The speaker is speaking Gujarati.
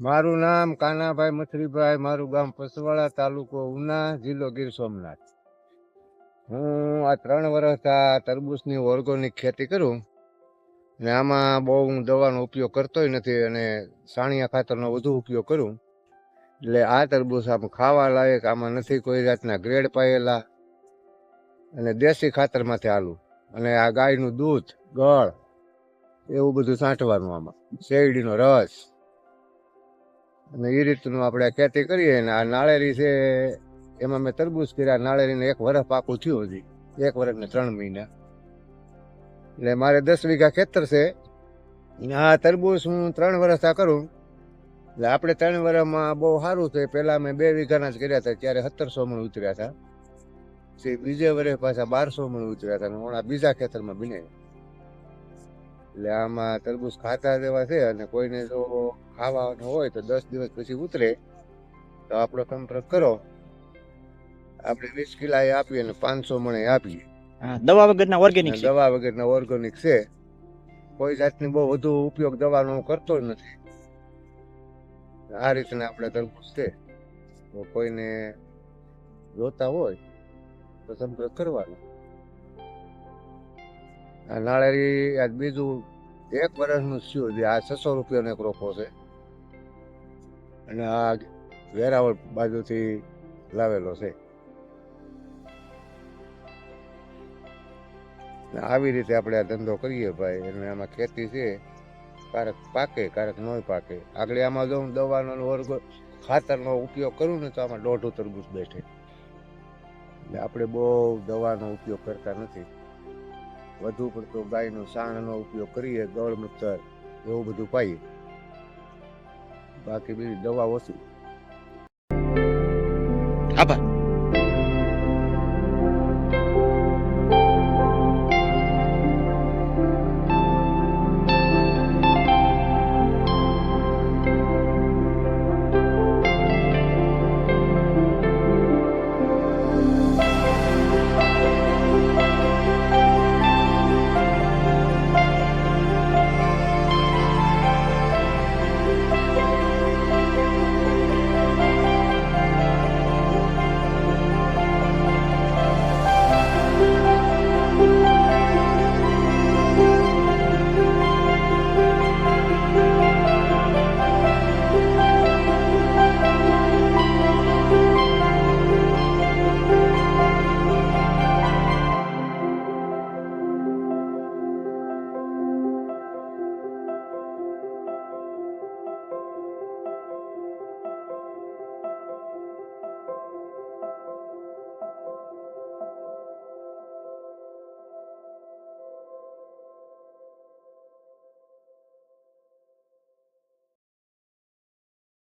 મારું નામ કાનાભાઈ મથરીભાઈ, મારું ગામ પસવાડા, તાલુકો ઉના, જિલ્લો ગીર સોમનાથ. હું આ ત્રણ વર્ષ આ તરબૂચની ઓર્ગોનિક ખેતી કરું ને આમાં બહુ હું દવાનો ઉપયોગ કરતોય નથી અને સાણિયા ખાતરનો વધુ ઉપયોગ કરું. એટલે આ તરબૂચ આમ ખાવા લાયક, આમાં નથી કોઈ જાતના ગ્રેડ પાયેલા અને દેશી ખાતરમાંથી આલું. અને આ ગાયનું દૂધ, ગળ, એવું બધું છાંટવાનું આમાં. શેરડીનો રસ અને એ રીતનું આપણે ખેતી કરીએ અને આ નાળેરી છે, એમાં મેં તરબૂચ કર્યા. નાળેરીને એક વર્ષ પાકું થયું હજી. એક વર્ષ ને ત્રણ મહિના. એટલે મારે દસ વીઘા ખેતર છે. આ તરબૂચ હું ત્રણ વર્ષ આ કરું. એટલે આપણે ત્રણ વર્ષમાં બહુ સારું છે. પહેલાં મેં બે વીઘાના જ કર્યા હતા, ત્યારે સત્તરસો મણ ઉતર્યા હતા. બીજે વર્ષે પાછા બારસો મણ ઉતર્યા હતા. હમણાં બીજા ખેતરમાં બને એટલે આમાં તરબૂચ ખાતા જેવા છે અને કોઈને જો ખાવાનું હોય તો દસ દિવસ પછી ઉતરે તો આપણો સંપર્ક કરો. આપણે વીસ કિલા એ આપીએ અને પાંચસો મણે આપીએ. દવા વગરના ઓર્ગેનિક દવા વગરના ઓર્ગેનિક છે. કોઈ જાતની બહુ વધુ ઉપયોગ દવાનો હું કરતો જ નથી. આ રીતના આપણે તરબૂચ છે. કોઈને જોતા હોય તો સંપર્ક કરવાનો. નાળેરી આજ બીજું એક વર્ષનું થયું છે આ છસો રૂપિયાનો એક રોપો છે. અને આ વેરાવળ બાજુથી લાવેલો છે. આવી રીતે આપણે આ ધંધો કરીએ ભાઈ, અને આમાં ખેતી છે. ક્યારેક પાકે ક્યારેક ન પાકે. આગળ આમાં જો હું દવાનો વર્ગ, ખાતરનો ઉપયોગ કરું ને તો આમાં દોઢું તરબૂચ બેઠે. એટલે આપણે બહુ દવાનો ઉપયોગ કરતા નથી. વધુ પડતો ગાયનો સાણનો ઉપયોગ કરીએ ગૌળમૂત્ર એવું બધું પાઈએ. બાકી બીજી દવા ઓછી. આભાર.